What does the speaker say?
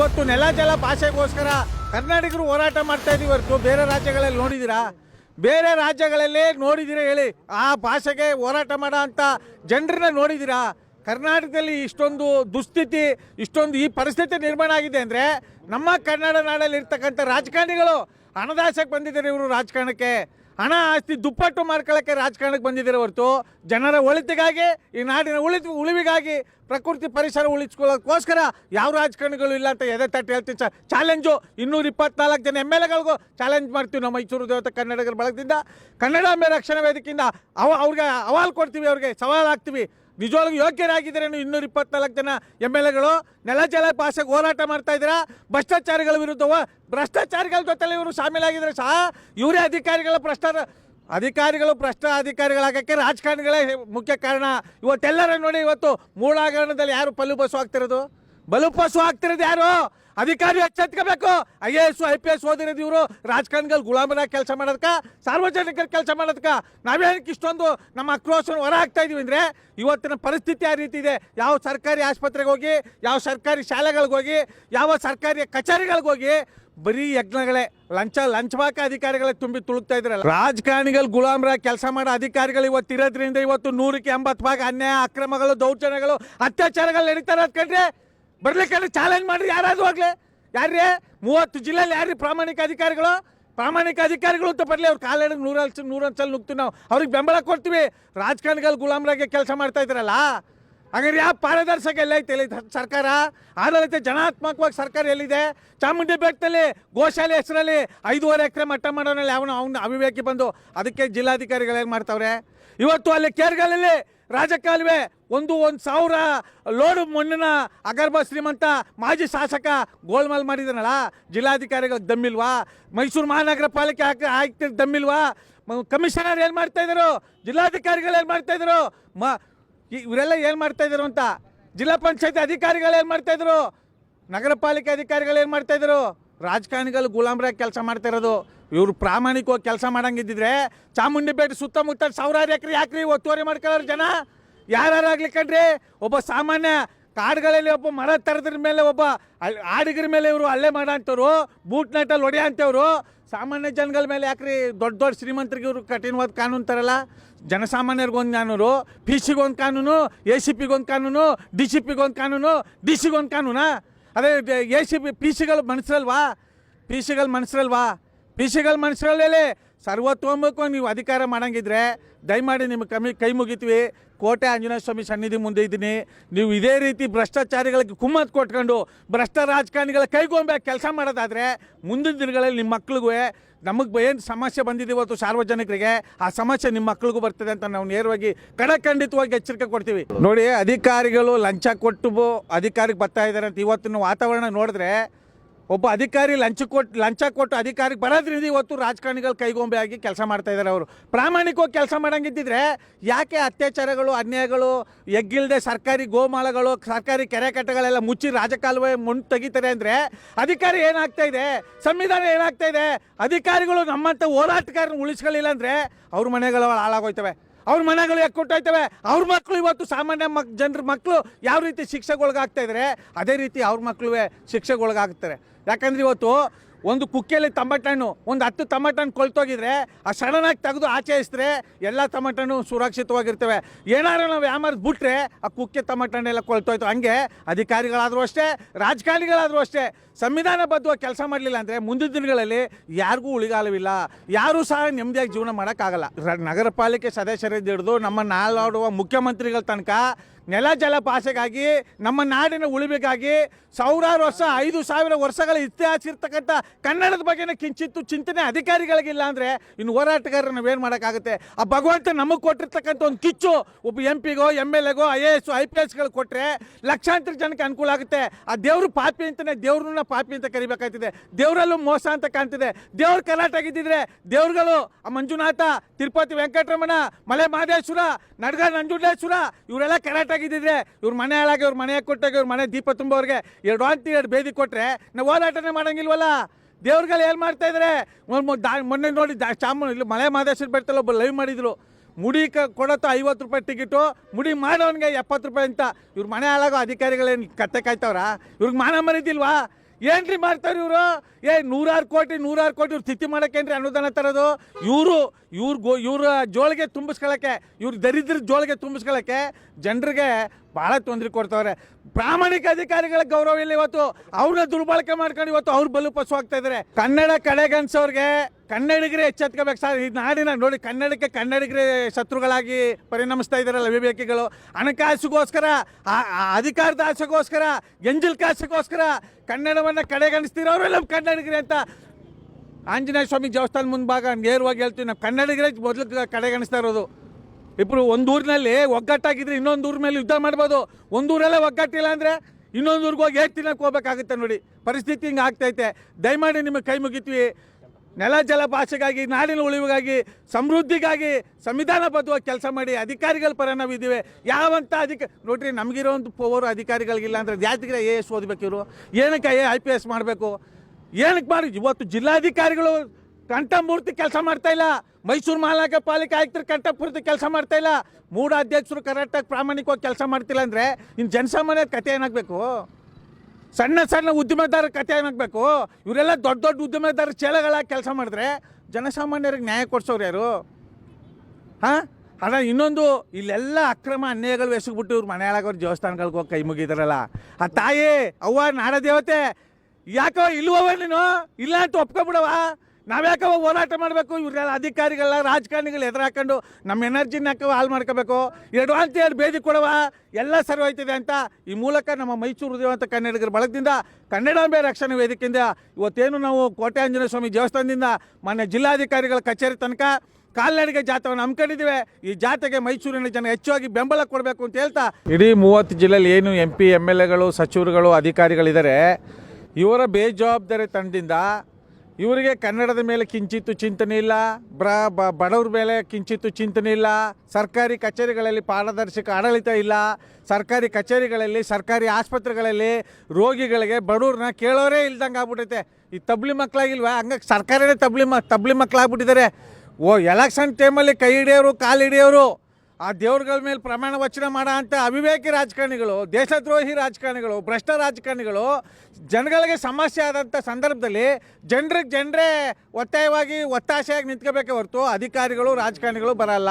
ಇವತ್ತು ನೆಲ ಜಲ ಭಾಷೆಗೋಸ್ಕರ ಕರ್ನಾಟಕರು ಹೋರಾಟ ಮಾಡ್ತಾ ಇದೀವಿ ಹೊರತು ಬೇರೆ ರಾಜ್ಯಗಳಲ್ಲಿ ನೋಡಿದ್ದೀರಾ? ಬೇರೆ ರಾಜ್ಯಗಳಲ್ಲಿ ನೋಡಿದ್ದೀರಾ ಹೇಳಿ? ಆ ಭಾಷೆಗೆ ಹೋರಾಟ ಮಾಡೋ ಅಂತ ಜನರನ್ನ ನೋಡಿದ್ದೀರಾ? ಕರ್ನಾಟಕದಲ್ಲಿ ಇಷ್ಟೊಂದು ದುಸ್ಥಿತಿ, ಇಷ್ಟೊಂದು ಈ ಪರಿಸ್ಥಿತಿ ನಿರ್ಮಾಣ ಆಗಿದೆ ಅಂದರೆ ನಮ್ಮ ಕನ್ನಡ ನಾಡಲ್ಲಿ ಇರ್ತಕ್ಕಂಥ ರಾಜಕಾರಣಿಗಳು ಹಣದಾಸಕ್ಕೆ ಬಂದಿದ್ದಾರೆ ಇವರು ರಾಜಕಾರಣಕ್ಕೆ. ಹಣ ಆಸ್ತಿ ದುಪ್ಪಟ್ಟು ಮಾಡ್ಕೊಳ್ಳೋಕ್ಕೆ ರಾಜಕಾರಣಕ್ಕೆ ಬಂದಿದ್ದೀರ ಹೊರತು. ಜನರ ಒಳಿತಿಗಾಗಿ, ಈ ನಾಡಿನ ಉಳಿತು ಉಳಿವಿಗಾಗಿ ಪ್ರಕೃತಿ ಪರಿಸರ ಉಳಿಸ್ಕೊಳ್ಳೋಕ್ಕೋಸ್ಕರ ಯಾವ ರಾಜಕಾರಣಿಗಳು ಇಲ್ಲ ಅಂತ ಎದೆ ತಟ್ಟಿ ಹೇಳ್ತೀನಿ ಸರ್. ಚಾಲೆಂಜು, ಇನ್ನೂರ ಇಪ್ಪತ್ನಾಲ್ಕು ಜನ ಎಂ ಎಲ್ ಎಗಳಿಗೂ ಚಾಲೆಂಜ್ ಮಾಡ್ತೀವಿ ನಮ್ಮ ಮೈಸೂರು ದೇವತೆ ಕನ್ನಡಿಗರ ಬಳಗದಿಂದ. ಕನ್ನಡಾಂಬೆ ರಕ್ಷಣಾ ವೇದಿಕೆಯಿಂದ ಅವ ಅವ್ರಿಗೆ ಅವಾಲ್ ಕೊಡ್ತೀವಿ, ಅವ್ರಿಗೆ ಸವಾಲು ಹಾಕ್ತೀವಿ. ನಿಜವಾಗ್ಲೂ ಯೋಗ್ಯರಾಗಿದ್ದಾರೆ ಇನ್ನೂರ ಇಪ್ಪತ್ನಾಲ್ಕು ಜನ ಎಂ ಎಲ್ ಎಗಳು? ನೆಲ ಜಲ ಭಾಷೆಗೆ ಹೋರಾಟ ಮಾಡ್ತಾ ಇದ್ದೀರಾ? ಭ್ರಷ್ಟಾಚಾರಿಗಳ ವಿರುದ್ಧವ? ಭ್ರಷ್ಟಾಚಾರಿಗಳ ಜೊತೆಲಿ ಇವರು ಶಾಮೀಲಾಗಿದ್ದಾರೆ ಸಹ ಇವರೇ ಅಧಿಕಾರಿಗಳ ಭ್ರಷ್ಟ ಅಧಿಕಾರಿಗಳು ಭ್ರಷ್ಟ ಅಧಿಕಾರಿಗಳಾಗಕ್ಕೆ ರಾಜಕಾರಣಿಗಳೇ ಮುಖ್ಯ ಕಾರಣ. ಇವತ್ತೆಲ್ಲರ ನೋಡಿ ಇವತ್ತು ಮೂಳಾಗರಣದಲ್ಲಿ ಯಾರು ಬಸ್ಸು ಆಗ್ತಿರೋದು ಬಲು ಆಗ್ತಿರೋದು ಯಾರು? ಅಧಿಕಾರಿ ಎಚ್ಚೆತ್ಕೋಬೇಕು. I A S, I P S ಓದಿರೋದು ಇವರು. ರಾಜಕಾರಣಿಗಳು ಗುಲಾಮರ ಕೆಲಸ ಮಾಡೋದಕ್ಕ, ಸಾರ್ವಜನಿಕರ ಕೆಲಸ ಮಾಡೋದಕ್ಕ. ನಾವೇನಕ್ಕೆ ಇಷ್ಟೊಂದು ನಮ್ಮ ಆಕ್ರೋಶವನ್ನು ಹೊರ ಹಾಕ್ತಾ ಇದೀವಿ ಅಂದರೆ, ಇವತ್ತಿನ ಪರಿಸ್ಥಿತಿ ಆ ರೀತಿ ಇದೆ. ಯಾವ ಸರ್ಕಾರಿ ಆಸ್ಪತ್ರೆಗೆ ಹೋಗಿ, ಯಾವ ಸರ್ಕಾರಿ ಶಾಲೆಗಳಿಗೆ ಹೋಗಿ, ಯಾವ ಸರ್ಕಾರಿ ಕಚೇರಿಗಳಿಗೆ ಹೋಗಿ, ಬರೀ ಯಜ್ಞಗಳೇ. ಲಂಚ ಲಂಚವಾಕ ಅಧಿಕಾರಿಗಳೇ ತುಂಬಿ ತುಳುಕ್ತಾ ಇದ್ರಲ್ಲ. ರಾಜಕಾರಣಿಗಳು ಗುಲಾಮರ ಕೆಲಸ ಮಾಡೋ ಅಧಿಕಾರಿಗಳು ಇವತ್ತು ಇರೋದ್ರಿಂದ ಇವತ್ತು ನೂರಕ್ಕೆ ಎಂಬತ್ತು ಭಾಗ ಅನ್ಯಾಯ, ಅಕ್ರಮಗಳು, ದೌರ್ಜನ್ಯಗಳು, ಅತ್ಯಾಚಾರಗಳು ನಡೀತಾರೆ ಕಂಡ್ರೆ ಬರ್ಲಿಕ್ಕೆ ಚಾಲೆಂಜ್ ಮಾಡ್ರಿ, ಯಾರಾದ್ರೂ ಹೋಗ್ಲಿ ಯಾರ್ರಿ? ಮೂವತ್ತು ಜಿಲ್ಲೆಯಲ್ಲಿ ಯಾರ್ರಿ ಪ್ರಾಮಾಣಿಕ ಅಧಿಕಾರಿಗಳು? ಪ್ರಾಮಾಣಿಕ ಅಧಿಕಾರಿಗಳು ಅಂತ ಬರಲಿ, ಅವ್ರು ಕಾಲೆಡ್ ನೂರ ನೂರೊಂದು ಸಲ ನುಗ್ತೀವಿ ನಾವು. ಅವ್ರಿಗೆ ಬೆಂಬಲ ಕೊಡ್ತೀವಿ. ರಾಜಕಾರಣಿಗಳು ಗುಲಾಮರಾಗಿ ಕೆಲಸ ಮಾಡ್ತಾ ಇದ್ರಲ್ಲ ಹಾಗಾದ್ರೆ ಯಾವ ಪಾರದರ್ಶಕ ಎಲ್ಲ ಐತೆ ಸರ್ಕಾರ? ಆಡಳಿತ ಜನಾತ್ಮಕವಾಗಿ ಸರ್ಕಾರ ಎಲ್ಲಿದೆ? ಚಾಮುಂಡಿ ಬೆಟ್ಟದಲ್ಲಿ, ಗೋಶಾಲೆ ಹೆಸರಲ್ಲಿ ಐದೂವರೆ ಎಕರೆ ಮಟ್ಟ ಮಾಡೋನಲ್ಲಿ ಅವನು, ಅವನ ಅವಿವೇಕಿ ಬಂದು ಅದಕ್ಕೆ ಜಿಲ್ಲಾಧಿಕಾರಿಗಳು ಏನು ಮಾಡ್ತಾವ್ರೆ? ಇವತ್ತು ಅಲ್ಲಿ ಕೇರ್ಗಳಲ್ಲಿ ರಾಜಕಾಲುವೆ ಒಂದು ಒಂದು ಸಾವಿರ ಲೋಡು ಮಣ್ಣಿನ ಅಗರ್ಭ ಶ್ರೀಮಂತ ಮಾಜಿ ಶಾಸಕ ಗೋಲ್ಮಾಲ್ ಮಾಡಿದನಲ್ಲ ಜಿಲ್ಲಾಧಿಕಾರಿಗಳಿಗೆ ದಮ್ಮಿಲ್ವಾ? ಮೈಸೂರು ಮಹಾನಗರ ಪಾಲಿಕೆ ಹಾಕಿ ಹಾಕ್ತಿರ್ ದಮ್ಮಿಲ್ವಾ? ಕಮಿಷನರ್ ಏನು ಮಾಡ್ತಾ ಇದ್ರು? ಜಿಲ್ಲಾಧಿಕಾರಿಗಳು ಏನು ಮಾಡ್ತಾ ಇದ್ರು? ಮ ಇವರೆಲ್ಲ ಏನು ಮಾಡ್ತಾ ಇದ್ರು ಅಂತ? ಜಿಲ್ಲಾ ಪಂಚಾಯತ್ ಅಧಿಕಾರಿಗಳು ಏನು ಮಾಡ್ತಾ ಇದ್ರು? ನಗರ ಪಾಲಿಕೆ ಅಧಿಕಾರಿಗಳು ಏನು ಮಾಡ್ತಾ ಇದ್ರು? ರಾಜಕಾರಣಿಗಳು ಗುಲಾಮರಾಗಿ ಕೆಲಸ ಮಾಡ್ತಾ ಇರೋದು. ಇವರು ಪ್ರಾಮಾಣಿಕವಾಗಿ ಕೆಲಸ ಮಾಡಂಗಿದ್ದಿದ್ರೆ ಚಾಮುಂಡಿ ಬೇಟೆ ಸುತ್ತಮುತ್ತ ಸಾವಿರಾರು ಎಕರೆ ಯಾಕ್ರಿ ಒತ್ತುವರಿ ಮಾಡ್ಕೊಳ್ಳೋರು ಜನ? ಯಾರ್ಯಾರಾಗ್ಲಿ ಕಣ್ರಿ? ಒಬ್ಬ ಸಾಮಾನ್ಯ ಕಾಡುಗಳಲ್ಲಿ ಒಬ್ಬ ಮರ ತರದ್ರ ಮೇಲೆ ಒಬ್ಬ ಆಡಿಗ್ರ ಮೇಲೆ ಇವರು ಅಲ್ಲೇ ಮಾಡೋಂಥವ್ರು ಬೂಟ್ ನೈಟಲ್ಲಿ ಹೊಡೆಯೋ ಅಂತವ್ರು ಸಾಮಾನ್ಯ ಜನಗಳ ಮೇಲೆ ಯಾಕ್ರಿ ದೊಡ್ಡ ದೊಡ್ಡ ಶ್ರೀಮಂತರಿಗೆ ಇವರು ಕಠಿಣವಾದ ಕಾನೂನು ತರಲ್ಲ? ಜನಸಾಮಾನ್ಯರಿಗೊಂದು ಕಾನೂನು ಪಿ ಸಿಗೊಂದು ಕಾನೂನು ಎ ಸಿ ಪಿಗೊಂದು ಕಾನೂನು ಡಿ ಸಿ ಪಿಗೊಂದು ಕಾನೂನು ಡಿ ಸಿಗೊಂದು ಕಾನೂನಾ? ಅದೇ ಎ ಸಿ ಪಿ ಪಿ ಸಿಗಳು ಮನಸ್ಸಲ್ವಾ ಪಿ ಸಿಗಳು ಮನಸ್ಸಲ್ವಾ ಪಿ ಸಿಗಳು ಮನಸ್ಸರಲ್ಲಿ ಸರ್ವತೋಮುಖ ನೀವು ಅಧಿಕಾರ ಮಾಡಂಗಿದ್ರೆ ದಯಮಾಡಿ ನಿಮ್ಮ ಕಮ್ಮಿ ಕೈ ಮುಗಿತೀವಿ. ಕೋಟೆ ಆಂಜನೇಯ ಸ್ವಾಮಿ ಸನ್ನಿಧಿ ಮುಂದೆ ಇದ್ದೀನಿ. ನೀವು ಇದೇ ರೀತಿ ಭ್ರಷ್ಟಾಚಾರಿಗಳಿಗೆ ಕುಮ್ಮತ್ ಕೊಟ್ಕೊಂಡು ಭ್ರಷ್ಟ ರಾಜಕಾರಣಿಗಳ ಕೈಗೊಂಬೆ ಕೆಲಸ ಮಾಡೋದಾದರೆ ಮುಂದಿನ ದಿನಗಳಲ್ಲಿ ನಿಮ್ಮ ಮಕ್ಳಿಗೂ ನಮಗೆ ಏನು ಸಮಸ್ಯೆ ಬಂದಿದೆ ಇವತ್ತು ಸಾರ್ವಜನಿಕರಿಗೆ, ಆ ಸಮಸ್ಯೆ ನಿಮ್ಮ ಮಕ್ಳಿಗೂ ಬರ್ತದೆ ಅಂತ ನಾವು ನೇರವಾಗಿ ಕಡಖಂಡಿತವಾಗಿ ಎಚ್ಚರಿಕೆ ಕೊಡ್ತೀವಿ. ನೋಡಿ, ಅಧಿಕಾರಿಗಳು ಲಂಚ ಕೊಟ್ಟು ಅಧಿಕಾರಿಗೆ ಬರ್ತಾ ಇದ್ದಾರೆ ಅಂತ ಇವತ್ತಿನ ವಾತಾವರಣ ನೋಡಿದ್ರೆ ಒಬ್ಬ ಅಧಿಕಾರಿ ಲಂಚ ಕೊಟ್ಟು ಲಂಚ ಕೊಟ್ಟು ಅಧಿಕಾರಿಗೆ ಬರೋದ್ರಿಂದ ಇವತ್ತು ರಾಜಕಾರಣಿಗಳು ಕೈಗೊಂಬೆ ಆಗಿ ಕೆಲಸ ಮಾಡ್ತಾ ಇದ್ದಾರೆ ಅವರು. ಪ್ರಾಮಾಣಿಕವಾಗಿ ಕೆಲಸ ಮಾಡೋಂಗಿದ್ದಿದ್ರೆ ಯಾಕೆ ಅತ್ಯಾಚಾರಗಳು, ಅನ್ಯಾಯಗಳು, ಎಗ್ಗಿಲ್ದೆ ಸರ್ಕಾರಿ ಗೋಮಾಳಗಳು, ಸರ್ಕಾರಿ ಕೆರೆ ಕಟ್ಟೆಗಳೆಲ್ಲ ಮುಚ್ಚಿ ರಾಜಕಾಲುವೆ ಮುಣ್ಣು ತೆಗಿತಾರೆ ಅಂದರೆ ಅಧಿಕಾರಿ ಏನಾಗ್ತಾ ಇದೆ? ಸಂವಿಧಾನ ಏನಾಗ್ತಾ ಇದೆ? ಅಧಿಕಾರಿಗಳು ನಮ್ಮಂಥ ಹೋರಾಟಗಾರನ ಉಳಿಸ್ಕೊಳ್ಳಿಲ್ಲ ಅಂದರೆ ಅವ್ರ ಮನೆಗಳು ಹಾಳಾಗೋಯ್ತವೆ. ಅವ್ರ ಮನೆಗಳು ಎಕ್ಕೊಟ್ಟೋಯ್ತವೆ. ಅವ್ರ ಮಕ್ಕಳು ಇವತ್ತು ಸಾಮಾನ್ಯ ಮಕ್ ಜನರ ಮಕ್ಕಳು ಯಾವ ರೀತಿ ಶಿಕ್ಷೆಗೊಳಗಾಗ್ತಾ ಇದ್ದಾರೆ ಅದೇ ರೀತಿ ಅವ್ರ ಮಕ್ಕಳುವೆ ಶಿಕ್ಷೆಗೊಳಗಾಗ್ತಾರೆ. ಯಾಕಂದ್ರೆ ಇವತ್ತು ಒಂದು ಕುಕ್ಕೆಯಲ್ಲಿ ಹಣ್ಣು, ಒಂದು ಹತ್ತು ತಮಟಣ್ಣು ಕೊಳ್ತೋಗಿದ್ರೆ ಆ ಸಡನ್ನಾಗಿ ತೆಗೆದು ಆಚೆ ಇಸಿದ್ರೆ ಎಲ್ಲ ಟಮಟಣ್ಣು ಸುರಕ್ಷಿತವಾಗಿರ್ತವೆ. ಏನಾರು ನಾವು ಯಾಮಾರು ಬಿಟ್ಟರೆ ಆ ಕುಕ್ಕೆ ಟಮಟಣ್ಣೆಲ್ಲ ಕೊಳ್ತೋಯ್ತು. ಹಂಗೆ ಅಧಿಕಾರಿಗಳಾದರೂ ಅಷ್ಟೇ, ರಾಜಕಾರಣಿಗಳಾದರೂ ಅಷ್ಟೇ. ಸಂವಿಧಾನಬದ್ಧವಾಗಿ ಕೆಲಸ ಮಾಡಲಿಲ್ಲ ಅಂದರೆ ಮುಂದಿನ ದಿನಗಳಲ್ಲಿ ಯಾರಿಗೂ ಉಳಿಗಾಲವಿಲ್ಲ. ಯಾರೂ ಸಹ ನೆಮ್ಮದಿಯಾಗಿ ಜೀವನ ಮಾಡೋಕ್ಕಾಗಲ್ಲ. ನಗರ ಪಾಲಿಕೆ ಸದಸ್ಯರಿಂದ ಹಿಡಿದು ನಮ್ಮ ನಾಡಾಡುವ ಮುಖ್ಯಮಂತ್ರಿಗಳ ತನಕ ನೆಲ ಜಲ ಭಾಷೆಗಾಗಿ ನಮ್ಮ ನಾಡಿನ ಉಳಿಬೇಕಾಗಿ ಸಾವಿರಾರು ವರ್ಷ, ಐದು ಸಾವಿರ ವರ್ಷಗಳ ಇತಿಹಾಸ ಇರ್ತಕ್ಕಂಥ ಕನ್ನಡದ ಬಗ್ಗೆನೇ ಕಿಂಚಿತ್ತು ಚಿಂತನೆ ಅಧಿಕಾರಿಗಳಿಗಿಲ್ಲ ಅಂದರೆ ಇನ್ನು ಹೋರಾಟಗಾರರು ನಾವೇನು ಮಾಡೋಕ್ಕಾಗುತ್ತೆ? ಆ ಭಗವಂತ ನಮಗೆ ಕೊಟ್ಟಿರ್ತಕ್ಕಂಥ ಒಂದು ಕಿಚ್ಚು ಒಬ್ಬ ಎಂ ಪಿಗೋ M L ago, I A S, I P ಎಸ್ಗಳು ಕೊಟ್ಟರೆ ಲಕ್ಷಾಂತರ ಜನಕ್ಕೆ ಅನುಕೂಲ ಆಗುತ್ತೆ. ಆ ದೇವರು ಪಾಪಿ ಅಂತಲೇ ದೇವ್ರನ್ನ ಪಾಪಿ ಅಂತ ಕರಿಬೇಕಾಗ್ತಿದೆ ದೇವರಲ್ಲೂ ಮೋಸ ಅಂತ ಕಾಣ್ತಿದೆ. ದೇವ್ರ ಕಲಾಟ ಆಗಿದ್ದಿದ್ರೆ ದೇವ್ರುಗಳು, ಆ ಮಂಜುನಾಥ, ತಿರುಪತಿ ವೆಂಕಟರಮಣ, ಮಲೆ ಮಹದೇಶ್ವರ, ನಡ್ಗ ನಂಜುಂಡೇಶ್ವರ, ಇವರೆಲ್ಲ ಕಲಾಟ ಆಗಿದ್ದಿದ್ರೆ ಇವ್ರ ಮನೆ ಹಾಳಾಗಿ, ಇವ್ರ ಮನೆ ಕೊಟ್ಟಾಗ, ಇವ್ರ ಮನೆ ದೀಪ ತುಂಬೋರಿಗೆ ಎರಡು ಅಂತ ಎರಡು ಬೇದಿ ಕೊಟ್ಟರೆ ನಾವು ಹೋರಾಟನೇ ಮಾಡೋಂಗಿಲ್ವಲ್ಲ? ದೇವ್ರುಗಳು ಏನು ಮಾಡ್ತಾ ಇದ್ರೆ? ಮೊನ್ನೆ- ನೋಡಿ ಚಾಮುಂಡಿ ಇಲ್ಲಿ ಮಲೆ ಮಹದೇಶ್ವರ ಬೆಟ್ಟಲ್ಲಿ ಒಬ್ಬ ಲೈವ್ ಮಾಡಿದ್ರು. ಮುಡಿ ಕ ಕೊಡತ್ತ ಐವತ್ತು ರೂಪಾಯಿ ಟಿಕೆಟು ಮುಡಿ ಮಾಡೋನಿಗೆ ಎಪ್ಪತ್ತು ರೂಪಾಯಿ ಅಂತ. ಇವ್ರ ಮನೆ ಹಾಳಾಗೋ ಅಧಿಕಾರಿಗಳೇನು ಕತ್ತೆ ಕಾಯ್ತವ್ರ? ಇವ್ರಿಗೆ ಮಾನ ಮರಿದಿಲ್ವಾ ಏನ್ರಿ ಮಾಡ್ತಾರೆ ಇವರು? ಏ, ನೂರಾರು ಕೋಟಿ ನೂರಾರು ಕೋಟಿ ಇವ್ರು ಸ್ಥಿತಿ ಮಾಡಕ್ಕೇನ್ರಿ ಅನುದಾನ ತರೋದು? ಇವರು, ಇವ್ರ ಗೋ, ಇವ್ರ ಜೋಳಿಗೆ ತುಂಬಿಸ್ಕೊಳಕ್ಕೆ ಇವ್ರ ದರಿದ್ರ ಜೋಳಿಗೆ ತುಂಬಿಸ್ಕೊಳಕ್ಕೆ ಜನರಿಗೆ ಭಾಳ ತೊಂದರೆ ಕೊಡ್ತಾವ್ರೆ. ಪ್ರಾಮಾಣಿಕ ಅಧಿಕಾರಿಗಳ ಗೌರವ ಇಲ್ಲ ಇವತ್ತು. ಅವ್ರನ್ನ ದುರ್ಬಳಕೆ ಮಾಡ್ಕೊಂಡು ಇವತ್ತು ಅವ್ರು ಬಲು ಪಶು ಆಗ್ತಾ ಕನ್ನಡ ಕಡೆಗನ್ಸೋರ್ಗೆ ಕನ್ನಡಿಗರೇ ಎಚ್ಚೆತ್ಕೋಬೇಕು ಸರ್. ಈ ನಾಡಿನ ನೋಡಿ ಕನ್ನಡಕ್ಕೆ ಕನ್ನಡಿಗರೇ ಶತ್ರುಗಳಾಗಿ ಪರಿಣಮಿಸ್ತಾ ಇದ್ದಾರಲ್ಲ ವಿವೇಕಿಗಳು ಹಣಕಾಸಿಗೋಸ್ಕರ ಅಧಿಕಾರದ ಆಸೆಗೋಸ್ಕರ ಎಂಜಲ್ ಕಾಸಿಗೋಸ್ಕರ ಕನ್ನಡವನ್ನು ಕಡೆಗಣಿಸ್ತಿರೋರೆಲ್ಲ ಕನ್ನಡಿಗರೇ ಅಂತ ಆಂಜನೇಯ ಸ್ವಾಮಿ ದೇವಸ್ಥಾನ ಮುಂಭಾಗ ನೇರವಾಗಿ ಹೇಳ್ತೀವಿ ನಾವು ಕನ್ನಡಿಗರೇ ಮೊದಲು ಕಡೆಗಣಿಸ್ತಾ ಇರೋದು. ಇಬ್ಬರು ಒಂದು ಊರಿನಲ್ಲಿ ಒಗ್ಗಟ್ಟಾಗಿದ್ರೆ ಇನ್ನೊಂದು ಊರ ಮೇಲೆ ಯುದ್ಧ ಮಾಡ್ಬೋದು. ಒಂದು ಒಗ್ಗಟ್ಟಿಲ್ಲ ಅಂದರೆ ಇನ್ನೊಂದು ಊರಿಗೆ ಹೋಗಿ ಹೇಗೆ ತಿನ್ನಕ್ಕೆ ಹೋಗ್ಬೇಕಾಗುತ್ತೆ ನೋಡಿ. ಪರಿಸ್ಥಿತಿ ಹಿಂಗೆ ಆಗ್ತೈತೆ. ದಯಮಾಡಿ ನಿಮಗೆ ಕೈ ಮುಗಿತೀವಿ. ನೆಲ ಜಲ ಭಾಷೆಗಾಗಿ, ನಾಡಿನ ಉಳಿವಿಗಾಗಿ, ಸಮೃದ್ಧಿಗಾಗಿ ಸಂವಿಧಾನಬದ್ಧವಾಗಿ ಕೆಲಸ ಮಾಡಿ ಅಧಿಕಾರಿಗಳ ಪರ ನಾವಿದ್ದೀವಿ ಯಾವಂಥ ಅಧಿಕ, ನೋಡ್ರಿ, ನಮಗಿರೋ ಒಂದು ಪವರ್ ಅಧಿಕಾರಿಗಳಿಗಿಲ್ಲ ಅಂದರೆ ಜಾತಿಗೆ ಎ ಎಸ್ ಓದಬೇಕು ಇವರು. ಏನಕ್ಕೆ ಐ ಪಿ ಎಸ್ ಮಾಡಬೇಕು? ಏನಕ್ಕೆ ಮಾಡಿ? ಇವತ್ತು ಜಿಲ್ಲಾಧಿಕಾರಿಗಳು ಕಂಠಮೂರ್ತಿ ಕೆಲಸ ಮಾಡ್ತಾ ಇಲ್ಲ. ಮೈಸೂರು ಮಹಾನಗರ ಪಾಲಿಕೆ ಆಯುಕ್ತರು ಕಂಠಪೂರ್ತಿ ಕೆಲಸ ಮಾಡ್ತಾ ಇಲ್ಲ. ಮೂಡ ಅಧ್ಯಕ್ಷರು ಕರೆಕ್ಟಾಗಿ ಪ್ರಾಮಾಣಿಕವಾಗಿ ಕೆಲಸ ಮಾಡ್ತಿಲ್ಲ ಅಂದರೆ ಇನ್ನು ಜನಸಾಮಾನ್ಯದ ಕತೆ ಏನಾಗಬೇಕು? ಸಣ್ಣ ಸಣ್ಣ ಉದ್ಯಮದಾರ ಕತೆ ಏನಾಗಬೇಕು ಇವರೆಲ್ಲ ದೊಡ್ಡ ದೊಡ್ಡ ಉದ್ಯಮದಾರ ಚೇಳಗಳ ಕೆಲಸ ಮಾಡಿದ್ರೆ ಜನಸಾಮಾನ್ಯರಿಗೆ ನ್ಯಾಯ ಕೊಡ್ಸೋರು ಯಾರು? ಹಾಂ? ಅದ ಇನ್ನೊಂದು, ಇಲ್ಲೆಲ್ಲ ಅಕ್ರಮ ಅನ್ಯಾಯಗಳು ಎಸಗ್ಬಿಟ್ಟು ಇವ್ರು ಮನೆಯೊಳಗವ್ರು ದೇವಸ್ಥಾನಗಳಿಗೆ ಹೋಗಿ ಕೈ ಮುಗಿದಾರಲ್ಲ. ಆ ತಾಯಿ, ಅವ್ವ ನಾಡ ದೇವತೆ, ಯಾಕೋ ಇಲ್ವವ ನೀನು? ಇಲ್ಲ ಅಂತ ಒಪ್ಕೊಬಿಡವ ನಾವ್ಯಾಕವ ಹೋರಾಟ ಮಾಡಬೇಕು, ಇವರೆಲ್ಲ ಅಧಿಕಾರಿಗಳ ರಾಜಕಾರಣಿಗಳು ಎದುರು ಹಾಕೊಂಡು ನಮ್ಮ ಎನರ್ಜಿನ ಹಾಕೋ ಹಾಳು ಮಾಡ್ಕೋಬೇಕು? ಎರಡು ಅಂತ ಹೇಳಿ ಬೇದಿ ಕೊಡವ? ಎಲ್ಲ ಸರಿ ಹೋಯ್ತಿದೆ ಅಂತ ಈ ಮೂಲಕ ನಮ್ಮ ಮೈಸೂರು ದೇವಂತ ಕನ್ನಡಿಗರ ಬಳಗದಿಂದ ಕನ್ನಡಾಂಬೆ ರಕ್ಷಣಾ ವೇದಿಕೆಯಿಂದ ಇವತ್ತೇನು ನಾವು ಕೋಟೆ ಆಂಜನೇಯ ಸ್ವಾಮಿ ದೇವಸ್ಥಾನದಿಂದ ಮೊನ್ನೆ ಜಿಲ್ಲಾಧಿಕಾರಿಗಳ ಕಚೇರಿ ತನಕ ಕಾಲ್ನಡಿಗೆ ಜಾಥವನ್ನು ಹಮ್ಮಿಕೊಂಡಿದ್ದೇವೆ. ಈ ಜಾಥೆಗೆ ಮೈಸೂರಿನ ಜನ ಹೆಚ್ಚಾಗಿ ಬೆಂಬಲ ಕೊಡಬೇಕು ಅಂತ ಹೇಳ್ತಾ ಇಡೀ ಮೂವತ್ತು ಜಿಲ್ಲೆಯಲ್ಲಿ ಏನು ಎಂ ಪಿ ಎಂ ಎಲ್ ಎಗಳು ಸಚಿವರುಗಳು, ಅಧಿಕಾರಿಗಳಿದ್ದಾರೆ. ಇವರ ಬೇಜವಾಬ್ದಾರಿ ತಂಡದಿಂದ ಇವರಿಗೆ ಕನ್ನಡದ ಮೇಲೆ ಕಿಂಚಿತ್ತು ಚಿಂತನೆ ಇಲ್ಲ. ಬ್ರ ಬಡವ್ರ ಮೇಲೆ ಕಿಂಚಿತ್ತು ಚಿಂತನೆ ಇಲ್ಲ. ಸರ್ಕಾರಿ ಕಚೇರಿಗಳಲ್ಲಿ ಪಾರದರ್ಶಕ ಆಡಳಿತ ಇಲ್ಲ. ಸರ್ಕಾರಿ ಕಚೇರಿಗಳಲ್ಲಿ, ಸರ್ಕಾರಿ ಆಸ್ಪತ್ರೆಗಳಲ್ಲಿ ರೋಗಿಗಳಿಗೆ ಬಡವ್ರನ್ನ ಕೇಳೋರೇ ಇಲ್ದಂಗೆ ಆಗ್ಬಿಟ್ಟೈತೆ ಈ ತಬ್ಲಿ ಮಕ್ಕಳಾಗಿಲ್ವಾ ಹಂಗಾಗಿ ಸರ್ಕಾರನೇ ತಬ್ಲಿ ಮ, ತಬ್ಲಿ ಮಕ್ಕಳಾಗ್ಬಿಟ್ಟಿದ್ದಾರೆ ಓ, ಎಲೆಕ್ಷನ್ ಟೈಮಲ್ಲಿ ಕೈ ಹಿಡಿಯೋರು, ಕಾಲು ಹಿಡಿಯೋರು. ಆ ದೇವ್ರಗಳ ಮೇಲೆ ಪ್ರಮಾಣ ವಚನ ಮಾಡೋ ಅಂಥ ಅವಿವೇಕಿ ರಾಜಕಾರಣಿಗಳು, ದೇಶದ್ರೋಹಿ ರಾಜಕಾರಣಿಗಳು, ಭ್ರಷ್ಟ ರಾಜಕಾರಣಿಗಳು, ಜನಗಳಿಗೆ ಸಮಸ್ಯೆ ಆದಂಥ ಸಂದರ್ಭದಲ್ಲಿ ಜನರಿಗೆ ಜನರೇ ಒತ್ತಾಯವಾಗಿ, ಒತ್ತಾಸೆಯಾಗಿ ನಿಂತ್ಕೋಬೇಕೇ ಹೊರತು ಅಧಿಕಾರಿಗಳು, ರಾಜಕಾರಣಿಗಳು ಬರಲ್ಲ.